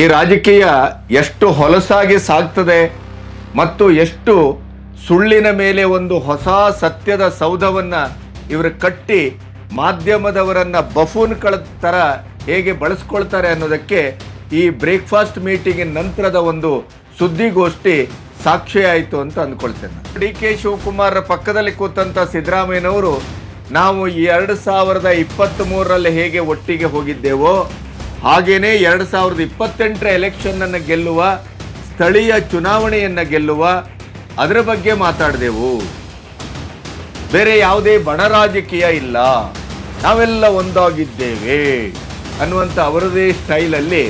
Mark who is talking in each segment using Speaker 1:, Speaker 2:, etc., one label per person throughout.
Speaker 1: ಈ ರಾಜಕೀಯ ಎಷ್ಟು ಹೊಲಸಾಗಿ ಸಾಗ್ತದೆ ಮತ್ತು ಎಷ್ಟು ಸುಳ್ಳಿನ ಮೇಲೆ ಒಂದು ಹೊಸ ಸತ್ಯದ ಸೌಧವನ್ನು ಇವರು ಕಟ್ಟಿ ಮಾಧ್ಯಮದವರನ್ನ ಬಫೂನ್ಗಳ ಥರ ಹೇಗೆ ಬಳಸ್ಕೊಳ್ತಾರೆ ಅನ್ನೋದಕ್ಕೆ ಈ ಬ್ರೇಕ್ಫಾಸ್ಟ್ ಮೀಟಿಂಗಿನ ನಂತರದ ಒಂದು ಸುದ್ದಿಗೋಷ್ಠಿ ಸಾಕ್ಷಿಯಾಯಿತು ಅಂತ ಅಂದ್ಕೊಳ್ತೇನೆ. ಡಿ ಕೆ ಶಿವಕುಮಾರ್ ಪಕ್ಕದಲ್ಲಿ ಕೂತಂಥ ಸಿದ್ದರಾಮಯ್ಯನವರು, ನಾವು ಎರಡು ಸಾವಿರದ ಇಪ್ಪತ್ತ್ ಹೇಗೆ ಒಟ್ಟಿಗೆ ಹೋಗಿದ್ದೇವೋ ಹಾಗೇನೆ ಎರಡು ಸಾವಿರದ ಇಪ್ಪತ್ತೆಂಟರ ಎಲೆಕ್ಷನ್ನನ್ನು ಗೆಲ್ಲುವ, ಸ್ಥಳೀಯ ಚುನಾವಣೆಯನ್ನು ಗೆಲ್ಲುವ ಅದರ ಬಗ್ಗೆ ಮಾತಾಡಿದೆವು. ಬೇರೆ ಯಾವುದೇ ಬಣರಾಜಕೀಯ ಇಲ್ಲ. ನಾವೆಲ್ಲ ಒಂದಾಗಿದ್ದೇವೆ ಅನ್ನುವಂಥ ಅವರದೇ ಸ್ಟೈಲಲ್ಲಿ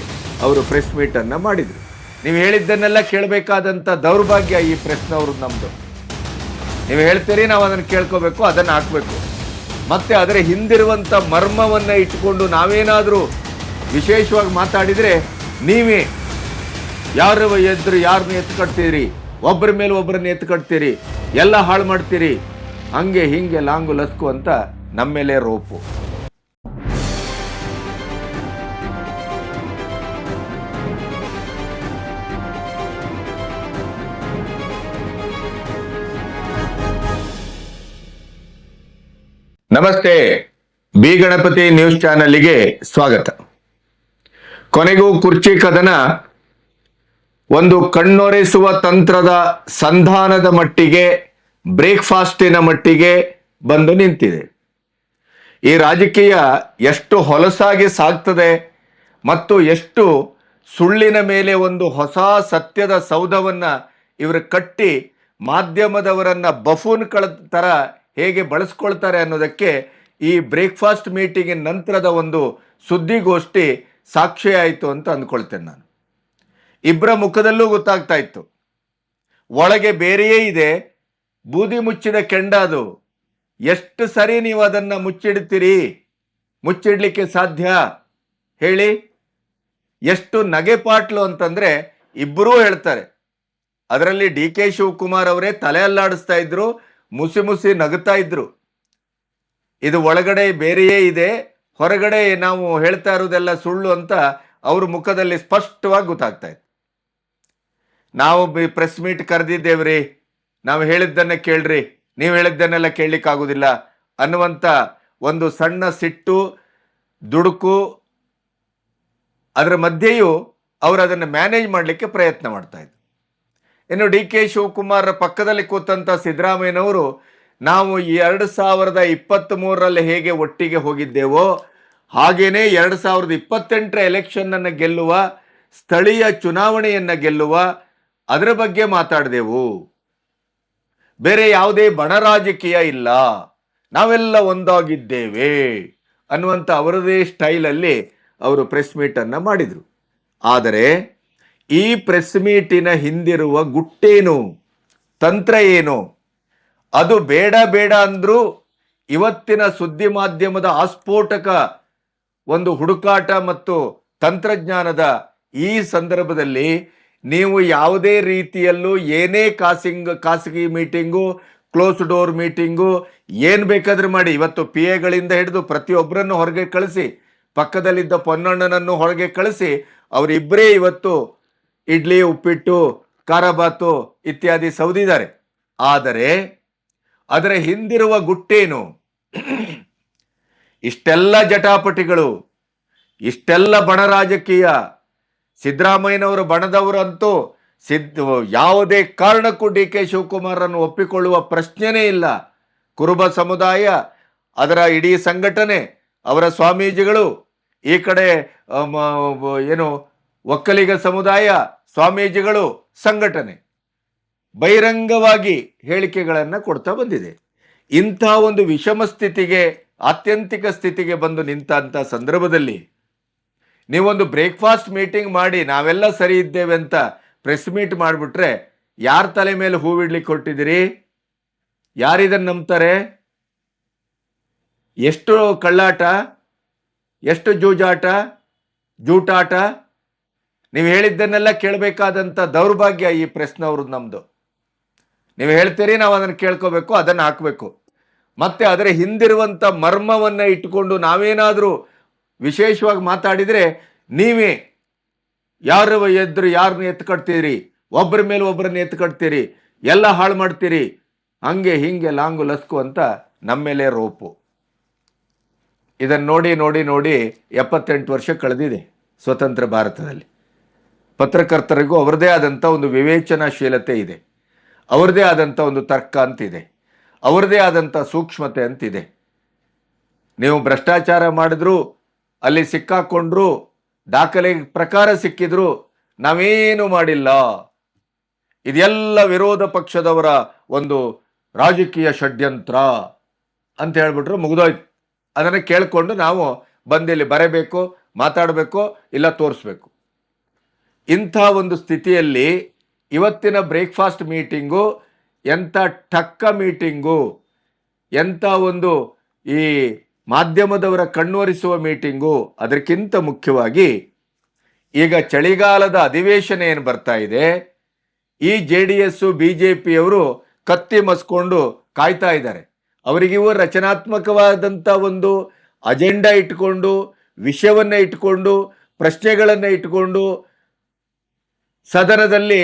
Speaker 1: ಅವರು ಪ್ರೆಸ್ ಮೀಟನ್ನು ಮಾಡಿದರು. ನೀವು ಹೇಳಿದ್ದನ್ನೆಲ್ಲ ಕೇಳಬೇಕಾದಂಥ ದೌರ್ಭಾಗ್ಯ ಈ ಪ್ರೆಸ್ನವ್ರದ್ದು ನಮ್ಮದು ನೀವು ಹೇಳ್ತೀರಿ, ನಾವು ಅದನ್ನು ಕೇಳ್ಕೋಬೇಕು, ಅದನ್ನು ಹಾಕಬೇಕು. ಮತ್ತೆ ಅದರ ಹಿಂದಿರುವಂಥ ಮರ್ಮವನ್ನು ಇಟ್ಟುಕೊಂಡು ನಾವೇನಾದರೂ ವಿಶೇಷವಾಗಿ ಮಾತಾಡಿದರೆ ನೀವೇ. ಯಾರು ಎದ್ರು ಯಾರನ್ನ ಎತ್ಕಟ್ತೀರಿ? ಒಬ್ಬರ ಮೇಲೆ ಒಬ್ಬರನ್ನ ಎತ್ಕಟ್ತೀರಿ? ಎಲ್ಲ ಹಾಳು ಮಾಡ್ತೀರಿ? ಹಂಗೆ ಹಿಂಗೆ ಲಾಂಗು ಲಸ್ಕು ಅಂತ ನಮ್ಮ ಮೇಲೆ ರೋಪು. ನಮಸ್ತೆ. ಬಿ ಗಣಪತಿ ನ್ಯೂಸ್ ಚಾನಲ್ಗೆ ಸ್ವಾಗತ. ಕೊನೆಗೂ ಕುರ್ಚಿ ಕದನ ಒಂದು ಕಣ್ಣೊರೆಸುವ ತಂತ್ರದ ಸಂಧಾನದ ಮಟ್ಟಿಗೆ, ಬ್ರೇಕ್ಫಾಸ್ಟಿನ ಮಟ್ಟಿಗೆ ಬಂದು ನಿಂತಿದೆ. ಈ ರಾಜಕೀಯ ಎಷ್ಟು ಹೊಲಸಾಗಿ ಸಾಗ್ತದೆ ಮತ್ತು ಎಷ್ಟು ಸುಳ್ಳಿನ ಮೇಲೆ ಒಂದು ಹೊಸ ಸತ್ಯದ ಸೌಧವನ್ನು ಇವರು ಕಟ್ಟಿ ಮಾಧ್ಯಮದವರನ್ನ ಬಫೂನ್ಗಳ ಥರ ಹೇಗೆ ಬಳಸ್ಕೊಳ್ತಾರೆ ಅನ್ನೋದಕ್ಕೆ ಈ ಬ್ರೇಕ್ಫಾಸ್ಟ್ ಮೀಟಿಂಗಿನ ನಂತರದ ಒಂದು ಸುದ್ದಿಗೋಷ್ಠಿ ಸಾಕ್ಷಿಯಾಯಿತು ಅಂತ ಅಂದ್ಕೊಳ್ತೇನೆ ನಾನು. ಇಬ್ಬರ ಮುಖದಲ್ಲೂ ಗೊತ್ತಾಗ್ತಾ ಇತ್ತು. ಒಳಗೆ ಬೇರೆಯೇ ಇದೆ. ಬೂದಿ ಮುಚ್ಚಿದ ಕೆಂಡ ಅದು. ಎಷ್ಟು ಸರಿ ನೀವು ಅದನ್ನು ಮುಚ್ಚಿಡ್ತೀರಿ? ಮುಚ್ಚಿಡ್ಲಿಕ್ಕೆ ಸಾಧ್ಯ? ಹೇಳಿ. ಎಷ್ಟು ನಗೆಪಾಟ್ಲು ಅಂತಂದರೆ ಇಬ್ಬರೂ ಹೇಳ್ತಾರೆ. ಅದರಲ್ಲಿ ಡಿ ಕೆ ಶಿವಕುಮಾರ್ ಅವರೇ ತಲೆ ಅಲ್ಲಾಡಿಸ್ತಾ ಇದ್ರು, ಮುಸಿ ಮುಸಿ ನಗುತ್ತಾ ಇದ್ರು. ಇದು ಒಳಗಡೆ ಬೇರೆಯೇ ಇದೆ. ಹೊರಗಡೆ ನಾವು ಹೇಳ್ತಾ ಇರೋದೆಲ್ಲ ಸುಳ್ಳು ಅಂತ ಅವ್ರ ಮುಖದಲ್ಲಿ ಸ್ಪಷ್ಟವಾಗಿ ಗೊತ್ತಾಗ್ತಾ ಇತ್ತು ನಾವು ಪ್ರೆಸ್ ಮೀಟ್ ಕರೆದಿದ್ದೇವ್ರಿ, ನಾವು ಹೇಳಿದ್ದನ್ನೇ ಕೇಳ್ರಿ, ನೀವು ಹೇಳಿದ್ದನ್ನೆಲ್ಲ ಕೇಳಲಿಕ್ಕಾಗೋದಿಲ್ಲ ಅನ್ನುವಂಥ ಒಂದು ಸಣ್ಣ ಸಿಟ್ಟು, ದುಡುಕು, ಅದರ ಮಧ್ಯೆಯೂ ಅವರು ಅದನ್ನು ಮ್ಯಾನೇಜ್ ಮಾಡಲಿಕ್ಕೆ ಪ್ರಯತ್ನ ಮಾಡ್ತಾ ಇದ್ರು. ಇನ್ನು ಡಿ ಕೆ ಶಿವಕುಮಾರ್ ಪಕ್ಕದಲ್ಲಿ ಕೂತಂತ ಸಿದ್ದರಾಮಯ್ಯನವರು ನಾವು ಎರಡು ಸಾವಿರದ ಇಪ್ಪತ್ತ್ ಮೂರರಲ್ಲಿ ಹೇಗೆ ಒಟ್ಟಿಗೆ ಹೋಗಿದ್ದೇವೋ ಹಾಗೆಯೇ ಎರಡು ಸಾವಿರದ ಇಪ್ಪತ್ತೆಂಟರ ಎಲೆಕ್ಷನ್ನನ್ನು ಗೆಲ್ಲುವ, ಸ್ಥಳೀಯ ಚುನಾವಣೆಯನ್ನು ಗೆಲ್ಲುವ ಅದರ ಬಗ್ಗೆ ಮಾತಾಡಿದೆವು. ಬೇರೆ ಯಾವುದೇ ಬಣ ರಾಜಕೀಯ ಇಲ್ಲ. ನಾವೆಲ್ಲ ಒಂದಾಗಿದ್ದೇವೆ ಅನ್ನುವಂಥ ಅವರದೇ ಸ್ಟೈಲಲ್ಲಿ ಅವರು ಪ್ರೆಸ್ ಮೀಟನ್ನು ಮಾಡಿದ್ರು. ಆದರೆ ಈ ಪ್ರೆಸ್ ಮೀಟಿನ ಹಿಂದಿರುವ ಗುಟ್ಟೇನು, ತಂತ್ರ ಏನು ಅದು ಬೇಡ ಬೇಡ ಅಂದ್ರೂ ಇವತ್ತಿನ ಸುದ್ದಿ ಮಾಧ್ಯಮದ ಆಸ್ಫೋಟಕ ಒಂದು ಹುಡುಕಾಟ ಮತ್ತು ತಂತ್ರಜ್ಞಾನದ ಈ ಸಂದರ್ಭದಲ್ಲಿ ನೀವು ಯಾವುದೇ ರೀತಿಯಲ್ಲೂ ಏನೇ ಕಾಸಿಂಗ್, ಖಾಸಗಿ ಮೀಟಿಂಗು ಕ್ಲೋಸ್ ಡೋರ್ ಮೀಟಿಂಗು, ಏನು ಬೇಕಾದರೂ ಮಾಡಿ. ಇವತ್ತು ಪಿ ಎಗಳಿಂದ ಹಿಡಿದು ಪ್ರತಿಯೊಬ್ಬರನ್ನು ಹೊರಗೆ ಕಳಿಸಿ, ಪಕ್ಕದಲ್ಲಿದ್ದ ಪೊನ್ನಣ್ಣನನ್ನು ಹೊರಗೆ ಕಳಿಸಿ, ಅವರಿಬ್ಬರೇ ಇವತ್ತು ಇಡ್ಲಿ, ಉಪ್ಪಿಟ್ಟು ಕಾರಬಾತು ಇತ್ಯಾದಿ ಸೌದಿದ್ದಾರೆ. ಆದರೆ ಅದರ ಹಿಂದಿರುವ ಗುಟ್ಟೇನು? ಇಷ್ಟೆಲ್ಲ ಜಟಾಪಟಿಗಳು, ಇಷ್ಟೆಲ್ಲ ಬಣ ರಾಜಕೀಯ, ಸಿದ್ದರಾಮಯ್ಯನವರು ಬಣದವರಂತೂ ಸಿದ್ಧ, ಯಾವುದೇ ಕಾರಣಕ್ಕೂ ಡಿ ಕೆ ಶಿವಕುಮಾರನ್ನು ಒಪ್ಪಿಕೊಳ್ಳುವ ಪ್ರಶ್ನೆನೇ ಇಲ್ಲ. ಕುರುಬ ಸಮುದಾಯ, ಅದರ ಇಡೀ ಸಂಘಟನೆ, ಅವರ ಸ್ವಾಮೀಜಿಗಳು, ಈ ಕಡೆ ಏನು, ಒಕ್ಕಲಿಗ ಸಮುದಾಯ, ಸ್ವಾಮೀಜಿಗಳು, ಸಂಘಟನೆ. ಬಹಿರಂಗವಾಗಿ ಹೇಳಿಕೆಗಳನ್ನು ಕೊಡ್ತಾ ಬಂದಿದೆ. ಇಂಥ ಒಂದು ವಿಷಮ ಸ್ಥಿತಿಗೆ, ಆತ್ಯಂತಿಕ ಸ್ಥಿತಿಗೆ ಬಂದು ನಿಂತ ಸಂದರ್ಭದಲ್ಲಿ ನೀವೊಂದು ಬ್ರೇಕ್ಫಾಸ್ಟ್ ಮೀಟಿಂಗ್ ಮಾಡಿ ನಾವೆಲ್ಲ ಸರಿ ಇದ್ದೇವೆ ಅಂತ ಪ್ರೆಸ್ ಮೀಟ್ ಮಾಡಿಬಿಟ್ರೆ ಯಾರ ತಲೆ ಮೇಲೆ ಹೂವಿಡ್ಲಿಕ್ಕೆ ಹೊರಟಿದ್ದೀರಿ? ಯಾರಿದನ್ನು ನಂಬ್ತಾರೆ? ಎಷ್ಟು ಕಳ್ಳಾಟ? ಎಷ್ಟು ಜೂಜಾಟ? ಜೂಟಾಟ? ನೀವು ಹೇಳಿದ್ದನ್ನೆಲ್ಲ ಕೇಳಬೇಕಾದಂಥ ದೌರ್ಭಾಗ್ಯ ಈ ಪ್ರೆಸ್ನವ್ರದ್ದು ನಮ್ಮದು ನೀವು ಹೇಳ್ತೀರಿ, ನಾವು ಅದನ್ನು ಕೇಳ್ಕೋಬೇಕು, ಅದನ್ನು ಹಾಕಬೇಕು. ಮತ್ತೆ ಅದರ ಹಿಂದಿರುವಂಥ ಮರ್ಮವನ್ನು ಇಟ್ಟುಕೊಂಡು ನಾವೇನಾದರೂ ವಿಶೇಷವಾಗಿ ಮಾತಾಡಿದರೆ, ನೀವೇ ಯಾರು ಎದ್ರು ಯಾರನ್ನ ಎತ್ಕಡ್ತೀರಿ ಒಬ್ಬರ ಮೇಲೆ ಒಬ್ಬರನ್ನ ಕಟ್ತೀರಿ ಎಲ್ಲ ಹಾಳು ಮಾಡ್ತೀರಿ? ಹಂಗೆ ಹಿಂಗೆ ಲಾಂಗು ಲಸ್ಕು ಅಂತ ನಮ್ಮ ಮೇಲೆ ರೋಪು. ಇದನ್ನು ನೋಡಿ ನೋಡಿ ನೋಡಿ ಎಪ್ಪತ್ತೆಂಟು ವರ್ಷ ಕಳೆದಿದೆ ಸ್ವತಂತ್ರ ಭಾರತದಲ್ಲಿ. ಪತ್ರಕರ್ತರಿಗೂ ಅವರದೇ ಆದಂಥ ಒಂದು ವಿವೇಚನಾಶೀಲತೆ ಇದೆ. ಅವರದೇ ಆದಂಥ ಒಂದು ತರ್ಕ ಅಂತಿದೆ. ಅವರದೇ ಆದಂಥ ಸೂಕ್ಷ್ಮತೆ ಅಂತಿದೆ. ನೀವು ಭ್ರಷ್ಟಾಚಾರ ಮಾಡಿದ್ರು, ಅಲ್ಲಿ ಸಿಕ್ಕಾಕೊಂಡ್ರು, ದಾಖಲೆ ಪ್ರಕಾರ ಸಿಕ್ಕಿದ್ರು ನಾವೇನು ಮಾಡಿಲ್ಲ. ಇದೆಲ್ಲ ವಿರೋಧ ಪಕ್ಷದವರ ಒಂದು ರಾಜಕೀಯ ಷಡ್ಯಂತ್ರ ಅಂತ ಹೇಳ್ಬಿಟ್ರು ಮುಗಿದೋಯ್ತು. ಅದನ್ನು ಕೇಳಿಕೊಂಡು ನಾವು ಬಂದಿಲ್ಲಿ ಬರಬೇಕು, ಮಾತಾಡಬೇಕು, ಇಲ್ಲ ತೋರಿಸ್ಬೇಕು. ಇಂಥ ಒಂದು ಸ್ಥಿತಿಯಲ್ಲಿ ಇವತ್ತಿನ ಬ್ರೇಕ್ಫಾಸ್ಟ್ ಮೀಟಿಂಗು ಎಂಥ ಟಕ್ಕ ಮೀಟಿಂಗು ಎಂಥ ಒಂದು ಈ ಮಾಧ್ಯಮದವರ ಕಣ್ಣೊರೆಸುವ ಮೀಟಿಂಗು ಅದಕ್ಕಿಂತ ಮುಖ್ಯವಾಗಿ ಈಗ ಚಳಿಗಾಲದ ಅಧಿವೇಶನ ಏನು ಬರ್ತಾ ಇದೆ, ಈ J D S B J ಪಿಯವರು ಕತ್ತಿ ಮಸ್ಕೊಂಡು ಕಾಯ್ತಾ ಇದ್ದಾರೆ. ಅವರಿಗಿವು ರಚನಾತ್ಮಕವಾದಂಥ ಒಂದು ಅಜೆಂಡಾ ಇಟ್ಕೊಂಡು, ವಿಷಯವನ್ನು ಇಟ್ಕೊಂಡು, ಪ್ರಶ್ನೆಗಳನ್ನು ಇಟ್ಕೊಂಡು, ಸದನದಲ್ಲಿ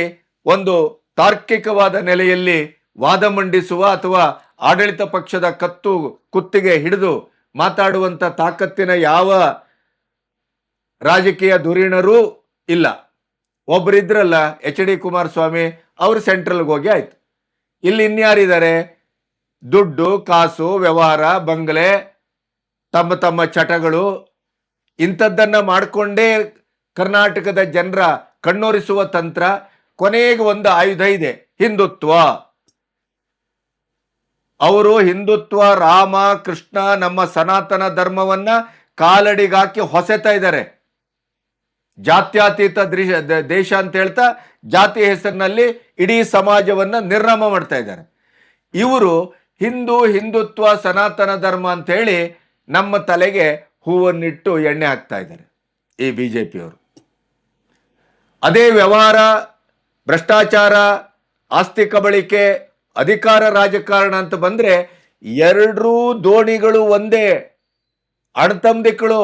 Speaker 1: ಒಂದು ತಾರ್ಕಿಕವಾದ ನೆಲೆಯಲ್ಲಿ ವಾದ ಮಂಡಿಸುವ ಅಥವಾ ಆಡಳಿತ ಪಕ್ಷದ ಕತ್ತು ಕುತ್ತಿಗೆ ಹಿಡಿದು ಮಾತಾಡುವಂಥ ತಾಕತ್ತಿನ ಯಾವ ರಾಜಕೀಯ ಧುರೀಣರೂ ಇಲ್ಲ. ಒಬ್ಬರಿದ್ರಲ್ಲ ಎಚ್ ಡಿ ಕುಮಾರಸ್ವಾಮಿ ಅವರು ಸೆಂಟ್ರಲ್ಗೆ ಹೋಗಿ ಆಯ್ತು. ಇಲ್ಲಿ ಇನ್ಯಾರಿದ್ದಾರೆ? ದುಡ್ಡು, ಕಾಸು, ವ್ಯವಹಾರ, ಬಂಗಲೆ, ತಮ್ಮ ತಮ್ಮ ಚಟಗಳು, ಇಂಥದ್ದನ್ನು ಮಾಡಿಕೊಂಡೇ ಕರ್ನಾಟಕದ ಜನರ ಕಣ್ಣೋರಿಸುವ ತಂತ್ರ ಕೊನೆಗೆ ಒಂದು ಆಯುಧ ಇದೆ, ಹಿಂದುತ್ವ. ಅವರು ಹಿಂದುತ್ವ, ರಾಮ, ಕೃಷ್ಣ, ನಮ್ಮ ಸನಾತನ ಧರ್ಮವನ್ನ ಕಾಲಡಿಗಾಕಿ ಹೊಸೆತಾ ಇದ್ದಾರೆ. ಜಾತ್ಯಾತೀತ ದೇಶ ಅಂತ ಹೇಳ್ತಾ ಜಾತಿ ಹೆಸರಿನಲ್ಲಿ ಇಡೀ ಸಮಾಜವನ್ನ ನಿರ್ನಾಮ ಮಾಡ್ತಾ ಇದ್ದಾರೆ. ಇವರು ಹಿಂದೂ, ಹಿಂದುತ್ವ, ಸನಾತನ ಧರ್ಮ ಅಂತ ಹೇಳಿ ನಮ್ಮ ತಲೆಗೆ ಹೂವನ್ನಿಟ್ಟು ಎಣ್ಣೆ ಹಾಕ್ತಾ ಇದ್ದಾರೆ ಈ ಬಿ ಜೆ ಅದೇ ವ್ಯವಹಾರ ಭ್ರಷ್ಟಾಚಾರ, ಆಸ್ತಿ ಕಬಳಿಕೆ, ಅಧಿಕಾರ ರಾಜಕಾರಣ ಅಂತ ಬಂದರೆ ಎರಡೂ ದೋಣಿಗಳು ಒಂದೇ. ಅಣತಂಬಿಕಳು,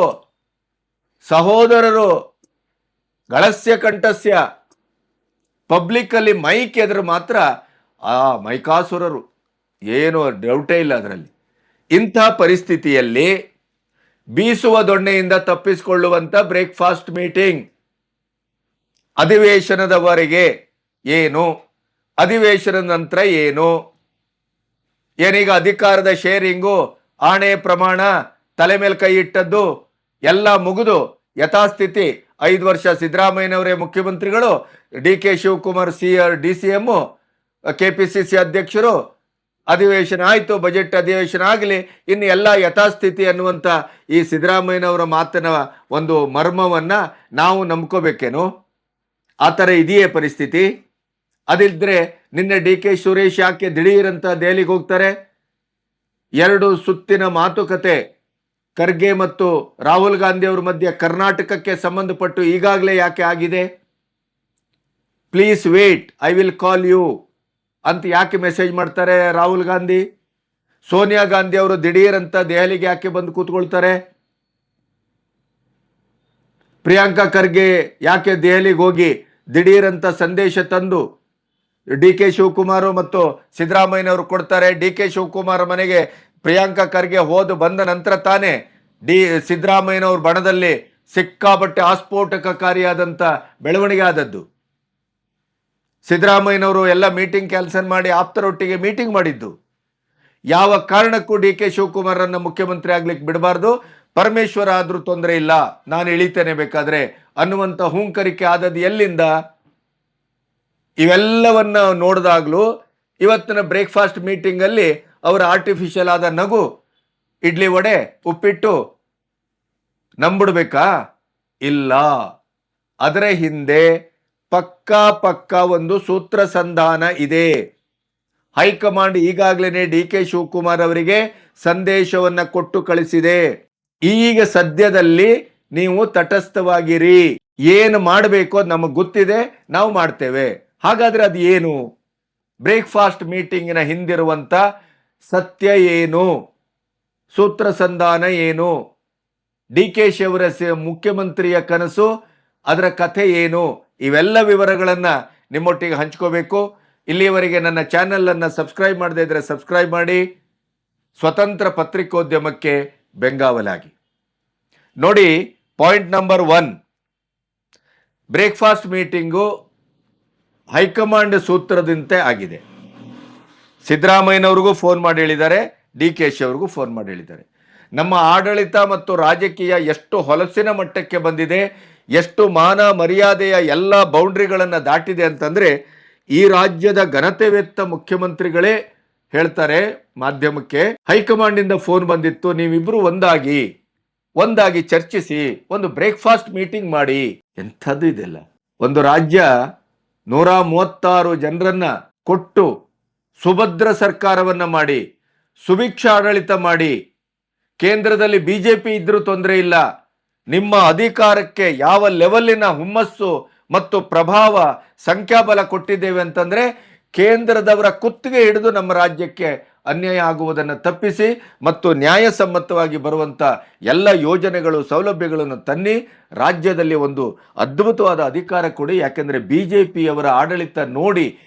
Speaker 1: ಸಹೋದರರು, ಗಳಸ್ಯ ಕಂಠಸ್ಯ. ಪಬ್ಲಿಕ್ ಅಲ್ಲಿ ಮೈಕ್ ಎದುರು ಮಾತ್ರ ಆ ಮೈಕಾಸುರರು. ಏನು ಡೌಟೇ ಇಲ್ಲ ಅದರಲ್ಲಿ. ಇಂಥ ಪರಿಸ್ಥಿತಿಯಲ್ಲಿ ಬೀಸುವ ದೊಣ್ಣೆಯಿಂದ ತಪ್ಪಿಸಿಕೊಳ್ಳುವಂಥ ಬ್ರೇಕ್ಫಾಸ್ಟ್ ಮೀಟಿಂಗ್ ಅಧಿವೇಶನದವರೆಗೆ ಏನು? ಅಧಿವೇಶನದ ನಂತರ ಏನು? ಏನೀಗ ಅಧಿಕಾರದ ಶೇರಿಂಗು ಆಣೆ ಪ್ರಮಾಣ, ತಲೆ ಮೇಲೆ ಕೈ ಇಟ್ಟದ್ದು, ಎಲ್ಲ ಮುಗಿದು ಯಥಾಸ್ಥಿತಿ. ಐದು ವರ್ಷ ಸಿದ್ದರಾಮಯ್ಯನವರೇ ಮುಖ್ಯಮಂತ್ರಿಗಳು D K Shivakumar C R D C M K P C C ಅಧ್ಯಕ್ಷರು, ಅಧಿವೇಶನ ಆಯಿತು, ಬಜೆಟ್ ಅಧಿವೇಶನ ಆಗಲಿ, ಇನ್ನು ಎಲ್ಲ ಯಥಾಸ್ಥಿತಿ ಅನ್ನುವಂಥ ಈ ಸಿದ್ದರಾಮಯ್ಯನವರ ಮಾತಿನ ಒಂದು ಮರ್ಮವನ್ನು ನಾವು ನಂಬ್ಕೋಬೇಕೇನು? ಆ ಥರ ಇದೆಯೇ ಪರಿಸ್ಥಿತಿ? ಅದಿದ್ರೆ ನಿನ್ನೆ ಡಿ ಕೆ ಸುರೇಶ್ ಯಾಕೆ ದಿಢೀರಂತ ದೆಹಲಿಗೆ ಹೋಗ್ತಾರೆ? ಎರಡು ಸುತ್ತಿನ ಮಾತುಕತೆ, ಖರ್ಗೆ ಮತ್ತು ರಾಹುಲ್ ಗಾಂಧಿ ಅವರ ಮಧ್ಯೆ ಕರ್ನಾಟಕಕ್ಕೆ ಸಂಬಂಧಪಟ್ಟು ಈಗಾಗಲೇ ಯಾಕೆ ಆಗಿದೆ? Please wait, I will call you ಅಂತ ಯಾಕೆ ಮೆಸೇಜ್ ಮಾಡ್ತಾರೆ ರಾಹುಲ್ ಗಾಂಧಿ? ಸೋನಿಯಾ ಗಾಂಧಿ ಅವರು ದಿಢೀರಂತ ದೆಹಲಿಗೆ ಯಾಕೆ ಬಂದು ಕೂತ್ಕೊಳ್ತಾರೆ? ಪ್ರಿಯಾಂಕಾ ಖರ್ಗೆ ಯಾಕೆ ದೆಹಲಿಗೆ ಹೋಗಿ ದಿಢೀರಂತ ಸಂದೇಶ ತಂದು ಡಿ ಕೆ ಶಿವಕುಮಾರ್ ಮತ್ತು ಸಿದ್ದರಾಮಯ್ಯನವರು ಕೊಡ್ತಾರೆ. ಡಿ ಕೆ ಶಿವಕುಮಾರ್ ಮನೆಗೆ ಪ್ರಿಯಾಂಕಾ ಖರ್ಗೆ ಹೋದು ಬಂದ ನಂತರ ತಾನೇ ಡಿ ಸಿದ್ದರಾಮಯ್ಯನವ್ರ ಬಣದಲ್ಲಿ ಸಿಕ್ಕಾಪಟ್ಟೆ ಆಸ್ಫೋಟಕಕಾರಿಯಾದಂಥ ಬೆಳವಣಿಗೆ ಆದದ್ದು. ಸಿದ್ದರಾಮಯ್ಯನವರು ಎಲ್ಲ ಮೀಟಿಂಗ್ ಕ್ಯಾನ್ಸಲ್ ಮಾಡಿ ಆಪ್ತರೊಟ್ಟಿಗೆ ಮೀಟಿಂಗ್ ಮಾಡಿದ್ದು. ಯಾವ ಕಾರಣಕ್ಕೂ ಡಿ ಕೆ ಶಿವಕುಮಾರನ್ನು ಮುಖ್ಯಮಂತ್ರಿ ಆಗ್ಲಿಕ್ಕೆ ಬಿಡಬಾರ್ದು. ಪರಮೇಶ್ವರ ಆದರೂ ತೊಂದರೆ ಇಲ್ಲ. ನಾನು ಇಳಿತೇನೆ ಬೇಕಾದರೆ ಅನ್ನುವಂಥ ಹೂಂಕರಿಕೆ ಆದದ್ದು ಎಲ್ಲಿಂದ? ಇವೆಲ್ಲವನ್ನ ನೋಡಿದಾಗ್ಲೂ ಇವತ್ತಿನ ಬ್ರೇಕ್ಫಾಸ್ಟ್ ಮೀಟಿಂಗ್ ಅಲ್ಲಿ ಅವರ ಆರ್ಟಿಫಿಷಿಯಲ್ ಆದ ನಗು, ಇಡ್ಲಿ ವಡೆ, ಉಪ್ಪಿಟ್ಟು ನಂಬಿಡ್ಬೇಕಾ? ಇಲ್ಲ. ಅದರ ಹಿಂದೆ ಪಕ್ಕಾ ಪಕ್ಕಾ ಒಂದು ಸೂತ್ರ ಸಂಧಾನ ಇದೆ. ಹೈಕಮಾಂಡ್ ಈಗಾಗಲೇ ಡಿ ಕೆ ಶಿವಕುಮಾರ್ ಅವರಿಗೆ ಸಂದೇಶವನ್ನ ಕೊಟ್ಟು ಕಳಿಸಿದೆ. ಈಗ ಸದ್ಯದಲ್ಲಿ ನೀವು ತಟಸ್ಥವಾಗಿರಿ. ಏನು ಮಾಡಬೇಕು ನಮಗೆ ಗೊತ್ತಿದೆ, ನಾವು ಮಾಡ್ತೇವೆ. ಹಾಗಾದ್ರೆ ಅದು ಏನು? ಬ್ರೇಕ್ಫಾಸ್ಟ್ ಮೀಟಿಂಗಿನ ಹಿಂದಿರುವಂತ ಸತ್ಯ ಏನು? ಸೂತ್ರ ಸಂಧಾನ ಏನು? ಡಿ ಕೆ ಶಿವರ ಮುಖ್ಯಮಂತ್ರಿಯ ಕನಸು, ಅದರ ಕಥೆ ಏನು? ಇವೆಲ್ಲ ವಿವರಗಳನ್ನ ನಿಮ್ಮೊಟ್ಟಿಗೆ ಹಂಚ್ಕೋಬೇಕು. ಇಲ್ಲಿಯವರೆಗೆ ನನ್ನ ಚಾನೆಲ್ ಅನ್ನ ಸಬ್ಸ್ಕ್ರೈಬ್ ಮಾಡದೇ ಇದ್ದರೆ ಸಬ್ಸ್ಕ್ರೈಬ್ ಮಾಡಿ. ಸ್ವತಂತ್ರ ಪತ್ರಿಕೋದ್ಯಮಕ್ಕೆ ಬೆಂಗಾವಲಾಗಿ. ನೋಡಿ point number one breakfast meeting high command ಸೂತ್ರದಂತೆ ಆಗಿದೆ. ಸಿದ್ದರಾಮಯ್ಯನವ್ರಿಗೂ ಫೋನ್ ಮಾಡಿ ಹೇಳಿದ್ದಾರೆ, ಡಿ ಕೆ ಶಿ ಅವ್ರಿಗೂ ಫೋನ್ ಮಾಡಿ ಹೇಳಿದ್ದಾರೆ. ನಮ್ಮ ಆಡಳಿತ ಮತ್ತು ರಾಜಕೀಯ ಎಷ್ಟು ಹೊಲಸಿನ ಮಟ್ಟಕ್ಕೆ ಬಂದಿದೆ, ಎಷ್ಟು ಮಾನ ಮರ್ಯಾದೆಯ ಎಲ್ಲ ಬೌಂಡ್ರಿಗಳನ್ನು ದಾಟಿದೆ ಅಂತಂದರೆ, ಈ ರಾಜ್ಯದ ಘನತೆವೆತ್ತ ಮುಖ್ಯಮಂತ್ರಿಗಳೇ ಹೇಳ್ತಾರೆ ಮಾಧ್ಯಮಕ್ಕೆ, ಹೈಕಮಾಂಡಿಂದ ಫೋನ್ ಬಂದಿತ್ತು, ನೀವಿಬ್ರು ಒಂದಾಗಿ ಒಂದಾಗಿ ಚರ್ಚಿಸಿ, ಒಂದು ಬ್ರೇಕ್ಫಾಸ್ಟ್ ಮೀಟಿಂಗ್ ಮಾಡಿ. ಎಂಥದ್ದು ಇದೆಲ್ಲ? ಒಂದು ರಾಜ್ಯ ನೂರ ಮೂವತ್ತಾರು ಜನರನ್ನ ಕೊಟ್ಟು ಸುಭದ್ರ ಸರ್ಕಾರವನ್ನ ಮಾಡಿ, ಸುಭಿಕ್ಷ ಆಡಳಿತ ಮಾಡಿ, ಕೇಂದ್ರದಲ್ಲಿ ಬಿಜೆಪಿ ಇದ್ರೂ ತೊಂದರೆ ಇಲ್ಲ, ನಿಮ್ಮ ಅಧಿಕಾರಕ್ಕೆ ಯಾವ ಲೆವೆಲ್ಲಿನ ಹುಮ್ಮಸ್ಸು ಮತ್ತು ಪ್ರಭಾವ ಸಂಖ್ಯಾಬಲ ಕೊಟ್ಟಿದ್ದೇವೆ ಅಂತಂದ್ರೆ ಕೇಂದ್ರದವರ ಕುತ್ತಿಗೆ ಹಿಡಿದು ನಮ್ಮ ರಾಜ್ಯಕ್ಕೆ ಅನ್ಯಾಯ ಆಗುವುದನ್ನು ತಪ್ಪಿಸಿ ಮತ್ತು ನ್ಯಾಯಸಮ್ಮತವಾಗಿ ಬರುವಂತ ಎಲ್ಲ ಯೋಜನೆಗಳು, ಸೌಲಭ್ಯಗಳನ್ನು ತನ್ನಿ ರಾಜ್ಯದಲ್ಲಿ ಒಂದು ಅದ್ಭುತವಾದ ಅಧಿಕಾರ ಕೊಡಿ. ಯಾಕೆಂದ್ರೆ ಬಿಜೆಪಿಯವರ ಆಡಳಿತ ನೋಡಿ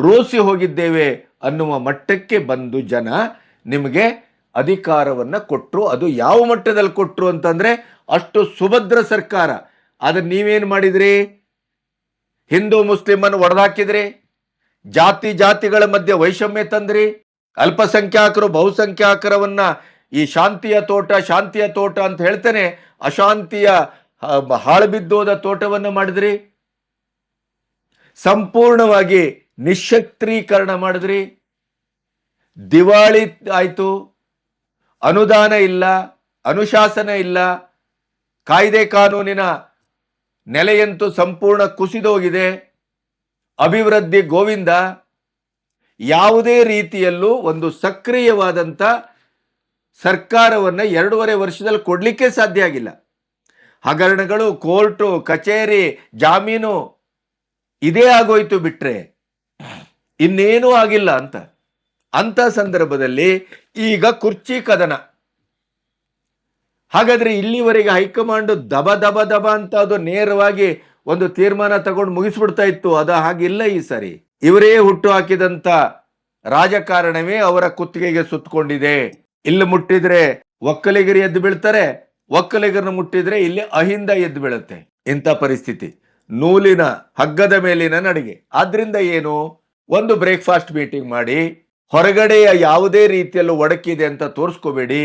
Speaker 1: ರೋಸಿ ಹೋಗಿದ್ದೇವೆ ಅನ್ನುವ ಮಟ್ಟಕ್ಕೆ ಬಂದು ಜನ ನಿಮಗೆ ಅಧಿಕಾರವನ್ನು ಕೊಟ್ಟರು ಅದು ಯಾವ ಮಟ್ಟದಲ್ಲಿ ಕೊಟ್ಟರು ಅಂತಂದ್ರೆ ಅಷ್ಟು ಸುಭದ್ರ ಸರ್ಕಾರ. ಅದನ್ನು ನೀವೇನು ಮಾಡಿದ್ರಿ? ಹಿಂದೂ ಮುಸ್ಲಿಮನ್ನು ಒಡೆದಾಕಿದ್ರಿ? ಜಾತಿ ಜಾತಿಗಳ ಮಧ್ಯೆ ವೈಷಮ್ಯ ತಂದ್ರಿ? ಅಲ್ಪಸಂಖ್ಯಾತರು ಬಹುಸಂಖ್ಯಾತರವನ್ನ ಈ ಶಾಂತಿಯ ತೋಟ ಶಾಂತಿಯ ತೋಟ ಅಂತ ಹೇಳ್ತೇನೆ. ಅಶಾಂತಿಯ ಹಾಳುಬಿದ್ದೋದ ತೋಟವನ್ನು ಮಾಡಿದ್ರಿ? ಸಂಪೂರ್ಣವಾಗಿ ನಿಶಕ್ತೀಕರಣ ಮಾಡಿದ್ರಿ? ದಿವಾಳಿ ಆಯಿತು. ಅನುದಾನ ಇಲ್ಲ, ಅನುಶಾಸನ ಇಲ್ಲ. ಕಾಯ್ದೆ ಕಾನೂನಿನ ನೆಲೆಯಂತೂ ಸಂಪೂರ್ಣ ಕುಸಿದೋಗಿದೆ. ಅಭಿವೃದ್ಧಿ ಗೋವಿಂದ. ಯಾವುದೇ ರೀತಿಯಲ್ಲೂ ಒಂದು ಸಕ್ರಿಯವಾದಂಥ ಸರ್ಕಾರವನ್ನು ಎರಡೂವರೆ ವರ್ಷದಲ್ಲಿ ಕೊಡಲಿಕ್ಕೆ ಸಾಧ್ಯ ಆಗಿಲ್ಲ. ಹಗರಣಗಳು, ಕೋರ್ಟು, ಕಚೇರಿ, ಜಾಮೀನು ಇದೇ ಆಗೋಯ್ತು ಬಿಟ್ರೆ ಇನ್ನೇನೂ ಆಗಿಲ್ಲ ಅಂತ. ಅಂತ ಸಂದರ್ಭದಲ್ಲಿ ಈಗ ಕುರ್ಚಿ ಕದನ. ಹಾಗಾದ್ರೆ ಇಲ್ಲಿವರೆಗೆ ಹೈಕಮಾಂಡ್ ದಬ ದಬ ದಬ ಅಂತ ಅದು ನೇರವಾಗಿ ಒಂದು ತೀರ್ಮಾನ ತಗೊಂಡು ಮುಗಿಸ್ಬಿಡ್ತಾ ಇತ್ತು, ಅದು ಹಾಗಿಲ್ಲ ಈ ಸರಿ. ಇವರೇ ಹುಟ್ಟು ಹಾಕಿದಂತ ರಾಜಕಾರಣವೇ ಅವರ ಕುತ್ತಿಗೆಗೆ ಸುತ್ತಕೊಂಡಿದೆ. ಇಲ್ಲಿ ಮುಟ್ಟಿದ್ರೆ ಒಕ್ಕಲಿಗರು ಎದ್ದು ಬೀಳ್ತಾರೆ, ಒಕ್ಕಲಿಗರನ್ನು ಮುಟ್ಟಿದ್ರೆ ಇಲ್ಲಿ ಅಹಿಂದ ಎದ್ದು ಬೀಳುತ್ತೆ. ಇಂಥ ಪರಿಸ್ಥಿತಿ. ನೂಲಿನ ಹಗ್ಗದ ಮೇಲಿನ ನಡಿಗೆ. ಆದ್ರಿಂದ ಏನು? ಒಂದು ಬ್ರೇಕ್ಫಾಸ್ಟ್ ಮೀಟಿಂಗ್ ಮಾಡಿ, ಹೊರಗಡೆಯ ಯಾವುದೇ ರೀತಿಯಲ್ಲೂ ಒಡಕಿದೆ ಅಂತ ತೋರಿಸ್ಕೋಬೇಡಿ.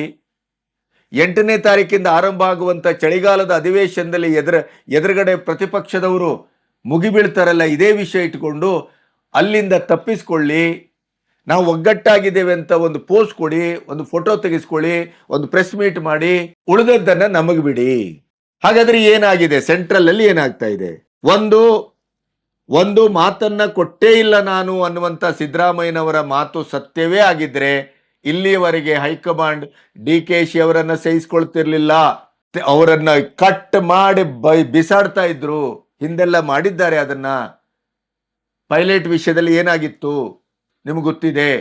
Speaker 1: ಎಂಟನೇ ತಾರೀಕಿಂದ ಆರಂಭ ಆಗುವಂತ ಚಳಿಗಾಲದ ಅಧಿವೇಶನದಲ್ಲಿ ಎದುರ, ಎದುರುಗಡೆ ಪ್ರತಿಪಕ್ಷದವರು ಮುಗಿಬೀಳ್ತಾರಲ್ಲ, ಇದೇ ವಿಷಯ ಇಟ್ಕೊಂಡು ಅಲ್ಲಿಂದ ತಪ್ಪಿಸ್ಕೊಳ್ಳಿ. ನಾವು ಒಗ್ಗಟ್ಟಾಗಿದ್ದೇವೆ ಅಂತ ಒಂದು ಪೋಸ್ಟ್ ಕೊಡಿ, ಒಂದು ಫೋಟೋ ತೆಗೆಸ್ಕೊಳ್ಳಿ, ಒಂದು ಪ್ರೆಸ್ ಮೀಟ್ ಮಾಡಿ. ಉಳಿದದ್ದನ್ನ ನಮಗೆ ಬಿಡಿ. ಹಾಗಾದ್ರೆ ಏನಾಗಿದೆ? ಸೆಂಟ್ರಲ್ ಅಲ್ಲಿ ಏನಾಗ್ತಾ ಇದೆ? ಒಂದು ಒಂದು ಮಾತನ್ನ ಕೊಟ್ಟೇ ಇಲ್ಲ ನಾನು ಅನ್ನುವಂತ ಸಿದ್ದರಾಮಯ್ಯನವರ ಮಾತು ಸತ್ಯವೇ ಆಗಿದ್ರೆ ಇಲ್ಲಿಯವರೆಗೆ ಹೈಕಮಾಂಡ್ ಡಿ ಕೆ ಶಿ ಅವರನ್ನ ಸಹಿಸ್ಕೊಳ್ತಿರ್ಲಿಲ್ಲ. ಅವರನ್ನ ಕಟ್ ಮಾಡಿ ಬೈ ಬಿಸಾಡ್ತಾ ಇದ್ರು. ಹಿಂದೆಲ್ಲ ಮಾಡಿದ್ದಾರೆ ಅದನ್ನ. ಪೈಲಟ್ ವಿಷಯದಲ್ಲಿ ಏನಾಗಿತ್ತು? ನಿಮಗೆ ಗೊತ್ತಿದೆ.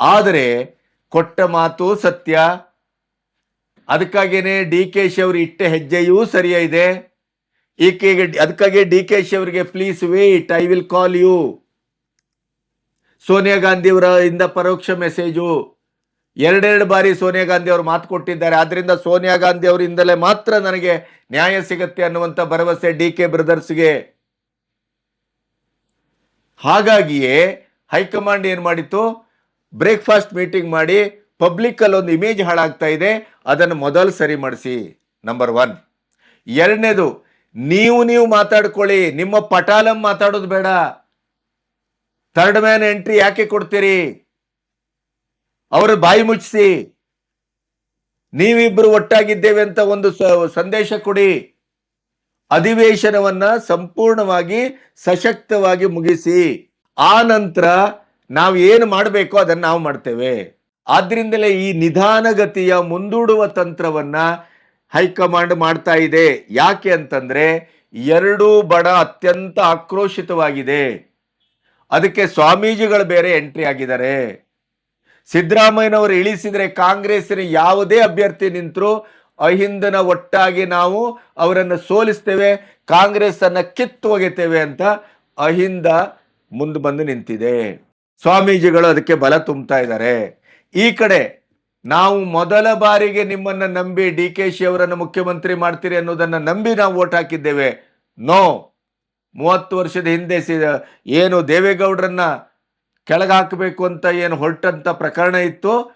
Speaker 1: ಆದರೆ ಕೊಟ್ಟ ಮಾತು ಸತ್ಯ. ಅದಕ್ಕಾಗೇನೆ ಡಿ ಕೆ ಶಿ ಅವರು ಇಟ್ಟ ಹೆಜ್ಜೆಯೂ ಸರಿಯ ಇದೆ. ಈಕೆಗೆ ಅದಕ್ಕಾಗಿ ಡಿ ಕೆ ಶಿ ಅವರಿಗೆ please wait I will call you Sonia Gandhi ಅವರ ಇಂದ ಪರೋಕ್ಷ ಮೆಸೇಜು ಎರಡೆರಡು ಬಾರಿ ಸೋನಿಯಾ ಗಾಂಧಿ ಅವರು ಮಾತು ಕೊಟ್ಟಿದ್ದಾರೆ. ಆದ್ರಿಂದ ಸೋನಿಯಾ ಗಾಂಧಿ ಅವರಿಂದಲೇ ಮಾತ್ರ ನನಗೆ ನ್ಯಾಯ ಸಿಗುತ್ತೆ ಅನ್ನುವಂಥ ಭರವಸೆ ಡಿ ಕೆ ಬ್ರದರ್ಸ್ಗೆ. ಹಾಗಾಗಿಯೇ ಹೈಕಮಾಂಡ್ ಏನು ಮಾಡಿತ್ತು? ಬ್ರೇಕ್ಫಾಸ್ಟ್ ಮೀಟಿಂಗ್ ಮಾಡಿ ಪಬ್ಲಿಕ್ ಅಲ್ಲಿ ಒಂದು ಇಮೇಜ್ ಹಾಳಾಗ್ತಾ ಇದೆ, ಅದನ್ನು ಮೊದಲು ಸರಿ ಮಾಡಿಸಿ. ನಂಬರ್ ಒನ್ ಎರಡನೇದು, ನೀವು ನೀವು ಮಾತಾಡ್ಕೊಳ್ಳಿ, ನಿಮ್ಮ ಪಟಾಲಂ ಮಾತಾಡೋದು ಬೇಡ. ಥರ್ಡ್ ಮ್ಯಾನ್ ಎಂಟ್ರಿ ಯಾಕೆ ಕೊಡ್ತೀರಿ? ಅವರ ಬಾಯಿ ಮುಚ್ಚಿಸಿ. ನೀವಿಬ್ರು ಒಟ್ಟಾಗಿದ್ದೇವೆ ಅಂತ ಒಂದು ಸಂದೇಶ ಕೊಡಿ. ಅಧಿವೇಶನವನ್ನ ಸಂಪೂರ್ಣವಾಗಿ ಸಶಕ್ತವಾಗಿ ಮುಗಿಸಿ, ಆ ನಂತರ ನಾವು ಏನು ಮಾಡಬೇಕೋ ಅದನ್ನು ನಾವು ಮಾಡ್ತೇವೆ. ಆದ್ರಿಂದಲೇ ಈ ನಿಧಾನಗತಿಯ ಮುಂದೂಡುವ ತಂತ್ರವನ್ನ ಹೈಕಮಾಂಡ್ ಮಾಡ್ತಾ ಇದೆ. ಯಾಕೆ ಅಂತಂದ್ರೆ ಎರಡೂ ಬಡ ಅತ್ಯಂತ ಆಕ್ರೋಶಿತವಾಗಿದೆ. ಅದಕ್ಕೆ ಸ್ವಾಮೀಜಿಗಳು ಬೇರೆ ಎಂಟ್ರಿ ಆಗಿದ್ದಾರೆ. ಸಿದ್ದರಾಮಯ್ಯನವರು ಇಳಿಸಿದರೆ ಕಾಂಗ್ರೆಸ್ಸಿನ ಯಾವುದೇ ಅಭ್ಯರ್ಥಿ ನಿಂತರೂ ಅಹಿಂದನ ಒಟ್ಟಾಗಿ ನಾವು ಅವರನ್ನು ಸೋಲಿಸ್ತೇವೆ, ಕಾಂಗ್ರೆಸ್ ಅನ್ನ ಕಿತ್ತು ಒಗೆತೇವೆ ಅಂತ ಅಹಿಂದ ಮುಂದೆ ಬಂದು ನಿಂತಿದೆ. ಸ್ವಾಮೀಜಿಗಳು ಅದಕ್ಕೆ ಬಲ ತುಂಬ್ತಾ ಇದ್ದಾರೆ. ಈ ಕಡೆ ನಾವು ಮೊದಲ ಬಾರಿಗೆ ನಿಮ್ಮನ್ನ ನಂಬಿ ಡಿ ಕೆ ಶಿ ಅವರನ್ನು ಮುಖ್ಯಮಂತ್ರಿ ಮಾಡ್ತೀರಿ ಅನ್ನೋದನ್ನ ನಂಬಿ ನಾವು ವೋಟ್ ಹಾಕಿದ್ದೇವೆ. ನೋ. ಮೂವತ್ತು ವರ್ಷದ ಹಿಂದೆ ಏನು ದೇವೇಗೌಡರನ್ನ ಕೆಳಗೆ ಹಾಕಬೇಕು ಅಂತ ಏನು ಹೊರಟಂತ ಪ್ರಕರಣ ಇತ್ತು.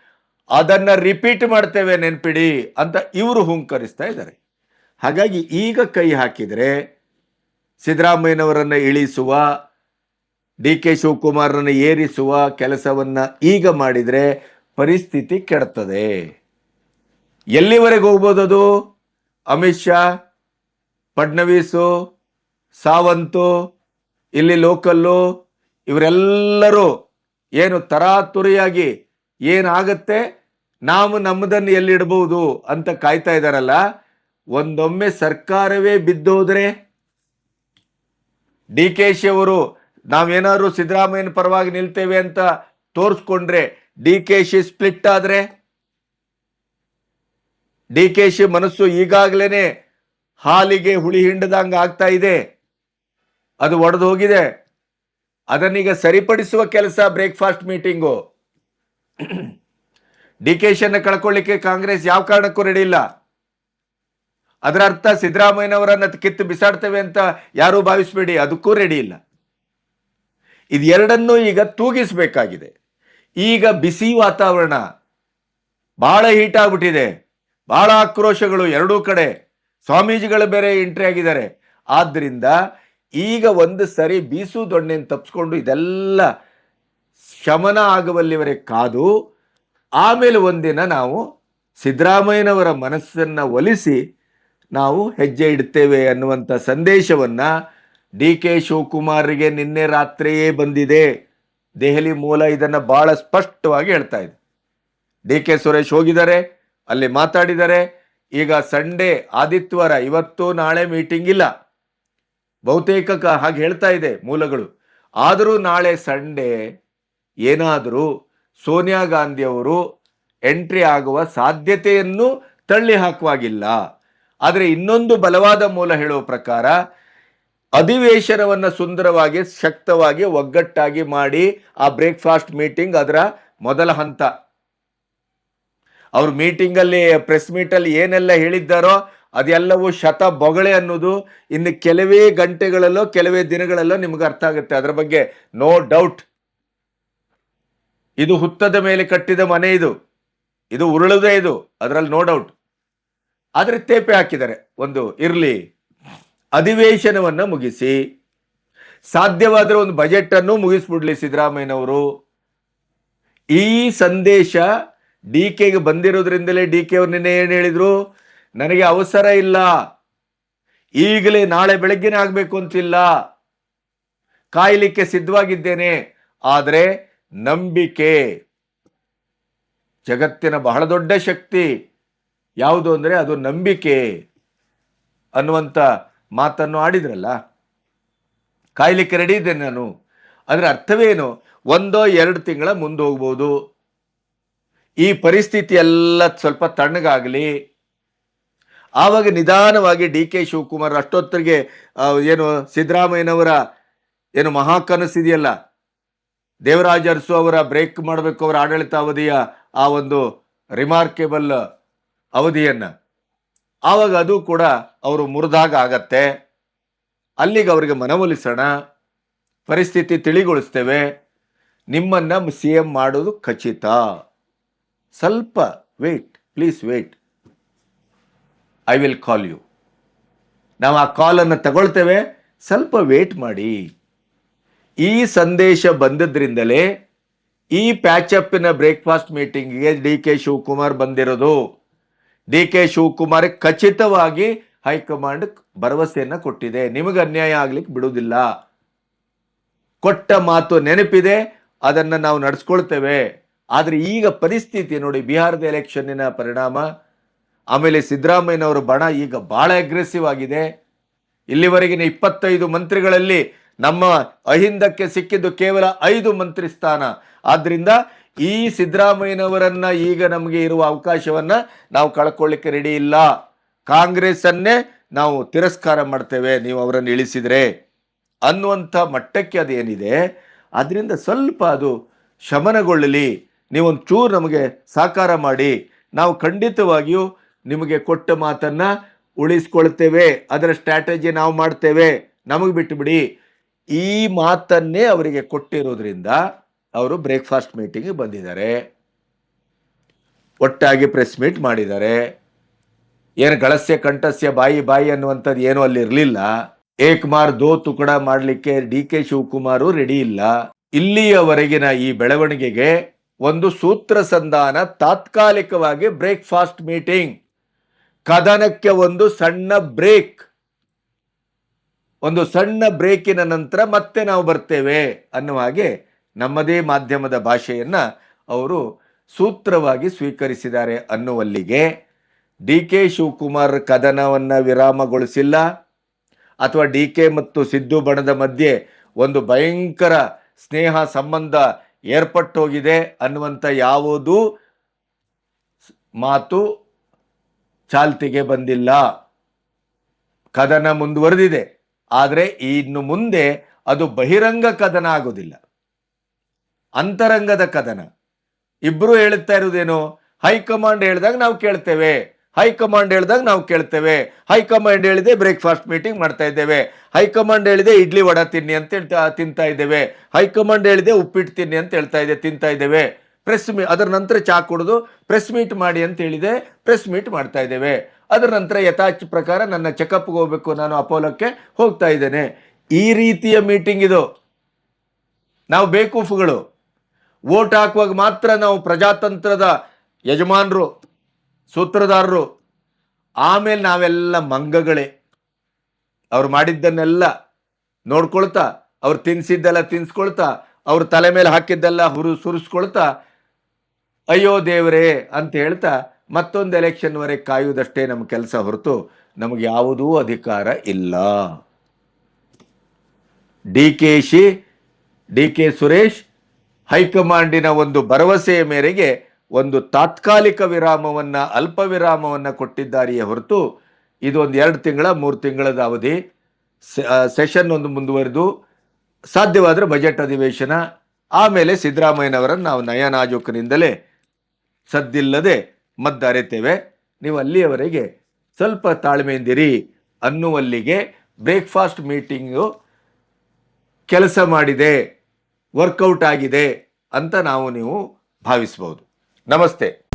Speaker 1: ಅದನ್ನ ರಿಪೀಟ್ ಮಾಡ್ತೇವೆ ನೆನ್ಪಿಡಿ ಅಂತ ಇವರು ಹುಂಕರಿಸ್ತಾ ಇದ್ದಾರೆ. ಹಾಗಾಗಿ ಈಗ ಕೈ ಹಾಕಿದರೆ ಸಿದ್ದರಾಮಯ್ಯನವರನ್ನು ಇಳಿಸುವ ಡಿ ಕೆ ಶಿವಕುಮಾರರನ್ನು ಏರಿಸುವ ಕೆಲಸವನ್ನು ಈಗ ಮಾಡಿದರೆ ಪರಿಸ್ಥಿತಿ ಕೆಡ್ತದೆ. ಎಲ್ಲಿವರೆಗೆ ಅದು? ಅಮಿತ್ ಶಾ, ಫಡ್ನವೀಸು, ಸಾವಂತು, ಇಲ್ಲಿ ಲೋಕಲ್ಲು, ಇವರೆಲ್ಲರೂ ಏನು ತರಾತುರಿಯಾಗಿ ಏನಾಗತ್ತೆ? ನಾವು ನಮ್ಮದನ್ನು ಎಲ್ಲಿಡಬಹುದು ಅಂತ ಕಾಯ್ತಾ ಇದ್ದಾರಲ್ಲ, ಒಂದೊಮ್ಮೆ ಸರ್ಕಾರವೇ ಬಿದ್ದೋದ್ರೆ? ಡಿ ಕೆ ಶಿ ಅವರು, ನಾವೇನಾದ್ರು ಸಿದ್ದರಾಮಯ್ಯನ ಪರವಾಗಿ ನಿಲ್ತೇವೆ ಅಂತ ತೋರಿಸ್ಕೊಂಡ್ರೆ ಡಿ ಕೆ ಶಿ ಸ್ಪ್ಲಿಟ್ ಆದ್ರೆ? ಡಿ ಕೆ ಶಿ ಮನಸ್ಸು ಈಗಾಗಲೇ ಹಾಲಿಗೆ ಹುಳಿ ಹಿಂಡದಂಗೆ ಆಗ್ತಾ ಇದೆ. ಅದು ಒಡೆದು ಹೋಗಿದೆ. ಅದನ್ನೀಗ ಸರಿಪಡಿಸುವ ಕೆಲಸ ಬ್ರೇಕ್ಫಾಸ್ಟ್ ಮೀಟಿಂಗು. ಡಿ ಕೆ ಕಳ್ಕೊಳ್ಳಿಕ್ಕೆ ಕಾಂಗ್ರೆಸ್ ಯಾವ ಕಾರಣಕ್ಕೂ ರೆಡಿ ಇಲ್ಲ. ಅದರ ಅರ್ಥ ಸಿದ್ದರಾಮಯ್ಯನವರನ್ನ ಕಿತ್ತು ಬಿಸಾಡ್ತೇವೆ ಅಂತ ಯಾರೂ ಭಾವಿಸಬೇಡಿ, ಅದಕ್ಕೂ ರೆಡಿ ಇಲ್ಲ. ಇದೆರಡನ್ನೂ ಈಗ ತೂಗಿಸಬೇಕಾಗಿದೆ. ಈಗ ಬಿಸಿ ವಾತಾವರಣ ಬಹಳ ಹೀಟ್ ಆಗ್ಬಿಟ್ಟಿದೆ. ಬಹಳ ಆಕ್ರೋಶಗಳು ಎರಡೂ ಕಡೆ. ಸ್ವಾಮೀಜಿಗಳು ಬೇರೆ ಎಂಟ್ರಿ ಆಗಿದ್ದಾರೆ. ಆದ್ದರಿಂದ ಈಗ ಒಂದು ಸರಿ ಬೀಸು ದೊಣ್ಣೆಯನ್ನು ತಪ್ಪಿಸ್ಕೊಂಡು ಇದೆಲ್ಲ ಶಮನ ಆಗುವಲ್ಲಿವರೆ ಕಾದು ಆಮೇಲೆ ಒಂದಿನ ನಾವು ಸಿದ್ದರಾಮಯ್ಯನವರ ಮನಸ್ಸನ್ನು ಒಲಿಸಿ ನಾವು ಹೆಜ್ಜೆ ಇಡ್ತೇವೆ ಅನ್ನುವಂಥ ಸಂದೇಶವನ್ನು ಡಿ ಕೆ ಶಿವಕುಮಾರ್ಗೆ ನಿನ್ನೆ ರಾತ್ರಿಯೇ ಬಂದಿದೆ. ದೆಹಲಿ ಮೂಲ ಇದನ್ನು ಬಹಳ ಸ್ಪಷ್ಟವಾಗಿ ಹೇಳ್ತಾ ಇದೆ. ಡಿ ಕೆ ಸುರೇಶ್ ಹೋಗಿದ್ದಾರೆ, ಅಲ್ಲಿ ಮಾತಾಡಿದ್ದಾರೆ. ಈಗ ಸಂಡೇ ಆದಿತ್ಯವಾರ, ಇವತ್ತು ನಾಳೆ ಮೀಟಿಂಗ್ ಇಲ್ಲ. ಬಹುತೇಕ ಹಾಗೆ ಹೇಳ್ತಾ ಇದೆ ಮೂಲಗಳು. ಆದರೂ ನಾಳೆ ಸಂಡೇ ಏನಾದರೂ ಸೋನಿಯಾ ಗಾಂಧಿ ಅವರು ಎಂಟ್ರಿ ಆಗುವ ಸಾಧ್ಯತೆಯನ್ನು ತಳ್ಳಿ ಹಾಕುವಾಗಿಲ್ಲ ಆದರೆ ಇನ್ನೊಂದು ಬಲವಾದ ಮೂಲ ಹೇಳುವ ಪ್ರಕಾರ ಅಧಿವೇಶನವನ್ನು ಸುಂದರವಾಗಿ, ಶಕ್ತವಾಗಿ, ಒಗ್ಗಟ್ಟಾಗಿ ಮಾಡಿ ಆ ಬ್ರೇಕ್ಫಾಸ್ಟ್ ಮೀಟಿಂಗ್ ಅದರ ಮೊದಲ ಹಂತ. ಅವ್ರ ಮೀಟಿಂಗಲ್ಲಿ, ಪ್ರೆಸ್ ಮೀಟಲ್ಲಿ ಏನೆಲ್ಲ ಹೇಳಿದ್ದಾರೋ ಅದೆಲ್ಲವೂ ಶತ ಬೊಗಳೆ ಅನ್ನೋದು ಇನ್ನು ಕೆಲವೇ ಗಂಟೆಗಳಲ್ಲೋ, ಕೆಲವೇ ದಿನಗಳಲ್ಲೋ ನಿಮ್ಗೆ ಅರ್ಥ ಆಗುತ್ತೆ. ಅದರ ಬಗ್ಗೆ ನೋ ಡೌಟ್. ಇದು ಹುತ್ತದ ಮೇಲೆ ಕಟ್ಟಿದ ಮನೆ ಇದು. ಇದು ಉರುಳದೇ ಇದು. ಅದರಲ್ಲಿ ನೋ ಡೌಟ್ ಆದರೆ ತೇಪೆ ಹಾಕಿದ್ದಾರೆ. ಒಂದು ಇರಲಿ, ಅಧಿವೇಶನವನ್ನು ಮುಗಿಸಿ, ಸಾಧ್ಯವಾದರೆ ಒಂದು ಬಜೆಟ್ ಅನ್ನು ಮುಗಿಸ್ಬಿಡ್ಲಿ ಸಿದ್ದರಾಮಯ್ಯನವರು. ಈ ಸಂದೇಶ ಡಿ ಕೆಗೆ ಬಂದಿರೋದ್ರಿಂದಲೇ ಡಿ ಕೆ ಅವ್ರು ನಿನ್ನೆ ಏನು ಹೇಳಿದರು? ನನಗೆ ಅವಸರ ಇಲ್ಲ. ಈಗಲೇ ನಾಳೆ ಬೆಳಗ್ಗೆನೇ ಆಗಬೇಕು ಅಂತಿಲ್ಲ. ಕಾಯಲಿಕ್ಕೆ ಸಿದ್ಧವಾಗಿದ್ದೇನೆ. ಆದರೆ ನಂಬಿಕೆ. ಜಗತ್ತಿನ ಬಹಳ ದೊಡ್ಡ ಶಕ್ತಿ. ಯಾವುದು ಅಂದರೆ ಅದು ನಂಬಿಕೆ ಅನ್ನುವಂಥ ಮಾತನ್ನು ಆಡಿದ್ರಲ್ಲ? ಕಾಯ್ಲಿಕ್ಕೆ ರೆಡಿ ಇದ್ದೇನೆ ನಾನು. ಅದರ ಅರ್ಥವೇನು? ಒಂದೋ ಎರಡು ತಿಂಗಳ ಮುಂದೆ ಹೋಗ್ಬೋದು. ಈ ಪರಿಸ್ಥಿತಿ ಎಲ್ಲ ಸ್ವಲ್ಪ ತಣ್ಣಗಾಗಲಿ. ಆವಾಗ ನಿಧಾನವಾಗಿ ಡಿ ಕೆ ಶಿವಕುಮಾರ್ ಅಷ್ಟೊತ್ತರಿಗೆ ಏನು ಸಿದ್ದರಾಮಯ್ಯನವರ ಏನು ಮಹಾಕನಸಿದೆಯಲ್ಲ ದೇವರಾಜ ಅರಸು ಅವರ ಬ್ರೇಕ್ ಮಾಡಬೇಕು ಅವರ ಆಡಳಿತ ಅವಧಿಯ ಆ ಒಂದು ರಿಮಾರ್ಕೆಬಲ್ ಅವಧಿಯನ್ನು. ಆವಾಗ ಅದು ಕೂಡ ಅವರು ಮುರಿದಾಗ ಆಗತ್ತೆ. ಅಲ್ಲಿಗೆ ಅವರಿಗೆ ಮನವೊಲಿಸೋಣ. ಪರಿಸ್ಥಿತಿ ತಿಳಿಗೊಳಿಸ್ತೇವೆ. ನಿಮ್ಮನ್ನ ಸಿ ಎಂ ಮಾಡೋದು ಖಚಿತ. ಸ್ವಲ್ಪ wait please wait I will call you ನಾವು ಆ ಕಾಲನ್ನು ತಗೊಳ್ತೇವೆ. ಸ್ವಲ್ಪ ವೇಟ್ ಮಾಡಿ. ಈ ಸಂದೇಶ ಬಂದದ್ರಿಂದಲೇ ಈ ಪ್ಯಾಚಪ್ಪಿನ ಬ್ರೇಕ್ಫಾಸ್ಟ್ ಮೀಟಿಂಗ್ಗೆ ಡಿ ಕೆ ಶಿವಕುಮಾರ್ ಬಂದಿರೋದು. ಡಿ ಕೆ ಶಿವಕುಮಾರ್ ಖಚಿತವಾಗಿ ಹೈಕಮಾಂಡ್ ಭರವಸೆಯನ್ನು ಕೊಟ್ಟಿದೆ. ನಿಮಗೆ ಅನ್ಯಾಯ ಆಗ್ಲಿಕ್ಕೆ ಬಿಡುವುದಿಲ್ಲ. ಕೊಟ್ಟ ಮಾತು ನೆನಪಿದೆ, ಅದನ್ನು ನಾವು ನಡೆಸ್ಕೊಳ್ತೇವೆ. ಆದರೆ ಈಗ ಪರಿಸ್ಥಿತಿ ನೋಡಿ, ಬಿಹಾರದ ಎಲೆಕ್ಷನ್ನಿನ ಪರಿಣಾಮ, ಆಮೇಲೆ ಸಿದ್ದರಾಮಯ್ಯನವರ ಬಣ ಈಗ ಭಾಳ ಅಗ್ರೆಸಿವ್ ಆಗಿದೆ. ಇಲ್ಲಿವರೆಗಿನ ಇಪ್ಪತ್ತೈದು ಮಂತ್ರಿಗಳಲ್ಲಿ ನಮ್ಮ ಅಹಿಂದಕ್ಕೆ ಸಿಕ್ಕಿದ್ದು ಕೇವಲ ಐದು ಮಂತ್ರಿ ಸ್ಥಾನ. ಆದ್ರಿಂದ ಈ ಸಿದ್ದರಾಮಯ್ಯನವರನ್ನ ಈಗ ನಮಗೆ ಇರುವ ಅವಕಾಶವನ್ನ ನಾವು ಕಳ್ಕೊಳ್ಳಿಕ್ಕೆ ರೆಡಿ ಇಲ್ಲ. ಕಾಂಗ್ರೆಸ್ ಅನ್ನೇ ನಾವು ತಿರಸ್ಕಾರ ಮಾಡ್ತೇವೆ, ನೀವು ಅವರನ್ನು ಇಳಿಸಿದ್ರೆ ಅನ್ನುವಂಥ ಮಟ್ಟಕ್ಕೆ ಅದೇನಿದೆ ಅದರಿಂದ ಸ್ವಲ್ಪ ಅದು ಶಮನಗೊಳ್ಳಲಿ. ನೀವೊಂದು ಚೂರು ನಮಗೆ ಸಾಕಾರ ಮಾಡಿ. ನಾವು ಖಂಡಿತವಾಗಿಯೂ ನಿಮಗೆ ಕೊಟ್ಟ ಮಾತನ್ನು ಉಳಿಸ್ಕೊಳ್ತೇವೆ. ಅದರ ಸ್ಟ್ರಾಟಜಿ ನಾವು ಮಾಡ್ತೇವೆ. ನಮಗೆ ಬಿಟ್ಟುಬಿಡಿ ಈ ಮಾತನ್ನೇ ಅವರಿಗೆ ಕೊಟ್ಟಿರೋದ್ರಿಂದ ಅವರು ಬ್ರೇಕ್ಫಾಸ್ಟ್ ಮೀಟಿಂಗ್ ಬಂದಿದ್ದಾರೆ. ಒಟ್ಟಾಗಿ ಪ್ರೆಸ್ ಮೀಟ್ ಮಾಡಿದ್ದಾರೆ. ಏನು ಗಳಸ್ಯ ಕಂಠಸ್ಯ ಬಾಯಿ ಬಾಯಿ ಅನ್ನುವಂಥದ್ದು ಏನೂ ಅಲ್ಲಿ ಇರಲಿಲ್ಲ. ಏಕ್ ಮಾರ್ ದೋ ತುಕಡ ಮಾಡಲಿಕ್ಕೆ ಡಿ ಕೆ ಶಿವಕುಮಾರು ರೆಡಿ ಇಲ್ಲ. ಇಲ್ಲಿಯವರೆಗಿನ ಈ ಬೆಳವಣಿಗೆಗೆ ಒಂದು ಸೂತ್ರ ಸಂಧಾನ ತಾತ್ಕಾಲಿಕವಾಗಿ ಬ್ರೇಕ್ಫಾಸ್ಟ್ ಮೀಟಿಂಗ್. ಕದನಕ್ಕೆ ಒಂದು ಸಣ್ಣ ಬ್ರೇಕ್. ಒಂದು ಸಣ್ಣ ಬ್ರೇಕಿನ ನಂತರ ಮತ್ತೆ ನಾವು ಬರ್ತೇವೆ ಅನ್ನುವ ಹಾಗೆ ನಮ್ಮದೇ ಮಾಧ್ಯಮದ ಭಾಷೆಯನ್ನ ಅವರು ಸೂತ್ರವಾಗಿ ಸ್ವೀಕರಿಸಿದ್ದಾರೆ ಅನ್ನುವಲ್ಲಿಗೆ ಡಿ ಕೆ ಶಿವಕುಮಾರ್ ಕದನವನ್ನು ವಿರಾಮಗೊಳಿಸಿಲ್ಲ ಅಥವಾ ಡಿ ಕೆ ಮತ್ತು ಸಿದ್ದು ಬಣದ ಮಧ್ಯೆ ಒಂದು ಭಯಂಕರ ಸ್ನೇಹ ಸಂಬಂಧ ಏರ್ಪಟ್ಟೋಗಿದೆ ಅನ್ನುವಂಥ ಯಾವುದೂ ಮಾತು ಚಾಲ್ತಿಗೆ ಬಂದಿಲ್ಲ. ಕದನ ಮುಂದುವರೆದಿದೆ. ಆದರೆ ಇನ್ನು ಮುಂದೆ ಅದು ಬಹಿರಂಗ ಕದನ ಆಗೋದಿಲ್ಲ. ಅಂತರಂಗದ ಕದನ. ಇಬ್ರು ಹೇಳುತ್ತಾ ಇರುವುದೇನು? ಹೈಕಮಾಂಡ್ ಹೇಳಿದಾಗ ನಾವು ಕೇಳ್ತೇವೆ. ಹೈಕಮಾಂಡ್ ಹೇಳಿದಾಗ ನಾವು ಕೇಳ್ತೇವೆ. ಹೈಕಮಾಂಡ್ ಹೇಳಿದೆ ಬ್ರೇಕ್ಫಾಸ್ಟ್ ಮೀಟಿಂಗ್ ಮಾಡ್ತಾ ಇದ್ದೇವೆ. ಹೈಕಮಾಂಡ್ ಹೇಳಿದೆ ಇಡ್ಲಿ ವಡ ತಿನ್ನಿ ಅಂತ ಹೇಳ್ತಾ, ತಿಂತಾ ಇದ್ದೇವೆ. ಹೈಕಮಾಂಡ್ ಹೇಳಿದೆ ಉಪ್ಪಿಟ್ಟು ತಿನ್ನಿ ಅಂತ ಹೇಳ್ತಾ ಇದೆ ತಿಂತಾ ಇದ್ದೇವೆ. ಪ್ರೆಸ್ ಮೀ, ಅದರ ನಂತರ ಚಾ ಕುಡಿದು ಪ್ರೆಸ್ ಮೀಟ್ ಮಾಡಿ ಅಂತ ಹೇಳಿದೆ, ಪ್ರೆಸ್ ಮೀಟ್ ಮಾಡ್ತಾ ಇದ್ದೇವೆ. ಅದರ ನಂತರ ಯಥಾಚ್ ಪ್ರಕಾರ ನನ್ನ ಚೆಕಪ್ಗೆ ಹೋಗಬೇಕು, ನಾನು ಅಪೋಲೋಕ್ಕೆ ಹೋಗ್ತಾ ಇದ್ದೇನೆ. ಈ ರೀತಿಯ ಮೀಟಿಂಗ್ ಇದು. ನಾವು ಬೇಕೂಫುಗಳು. ವೋಟ್ ಹಾಕುವಾಗ ಮಾತ್ರ ನಾವು ಪ್ರಜಾತಂತ್ರದ ಯಜಮಾನರು, ಸೂತ್ರಧಾರರು. ಆಮೇಲೆ ನಾವೆಲ್ಲ ಮಂಗಗಳೇ. ಅವ್ರು ಮಾಡಿದ್ದನ್ನೆಲ್ಲ ನೋಡ್ಕೊಳ್ತಾ, ಅವ್ರು ತಿನ್ಸಿದ್ದೆಲ್ಲ ತಿನ್ಸ್ಕೊಳ್ತಾ, ಅವ್ರ ತಲೆ ಮೇಲೆ ಹಾಕಿದ್ದೆಲ್ಲ ಹುರು ಸುರಿಸ್ಕೊಳ್ತಾ, ಅಯ್ಯೋ ದೇವರೇ ಅಂತ ಹೇಳ್ತಾ ಮತ್ತೊಂದು ಎಲೆಕ್ಷನ್ವರೆಗೆ ಕಾಯುವುದಷ್ಟೇ ನಮ್ಮ ಕೆಲಸ ಹೊರತು ನಮಗೆ ಯಾವುದೂ ಅಧಿಕಾರ ಇಲ್ಲ. D K Shi, D K Suresh ಹೈಕಮಾಂಡಿನ ಒಂದು ಭರವಸೆಯ ಮೇರೆಗೆ ಒಂದು ತಾತ್ಕಾಲಿಕ ವಿರಾಮವನ್ನು, ಅಲ್ಪ ವಿರಾಮವನ್ನು ಕೊಟ್ಟಿದ್ದಾರೆಯೇ ಹೊರತು ಇದೊಂದು ಎರಡು ತಿಂಗಳ, ಮೂರು ತಿಂಗಳದ ಅವಧಿ. ಸೆಷನ್ ಒಂದು ಮುಂದುವರೆದು ಸಾಧ್ಯವಾದರೆ ಬಜೆಟ್ ಅಧಿವೇಶನ. ಆಮೇಲೆ ಸಿದ್ದರಾಮಯ್ಯನವರನ್ನು ನಾವು ನಯನಾಜೂಕನಿಂದಲೇ ಸದ್ದಿಲ್ಲದೆ ಮದ್ದರೆತೇವೆ ನೀವು ಅಲ್ಲಿಯವರೆಗೆ ಸ್ವಲ್ಪ ತಾಳ್ಮೆಯಿಂದಿರಿ. ಅನ್ನುವಲ್ಲಿಗೆ ಬ್ರೇಕ್ಫಾಸ್ಟ್ ಮೀಟಿಂಗು ಕೆಲಸ ಮಾಡಿದೆ ವರ್ಕೌಟ್ ಆಗಿದೆ ಅಂತ ನಾವು ನೀವು ಭಾವಿಸ್ಬೋದು. ನಮಸ್ತೆ.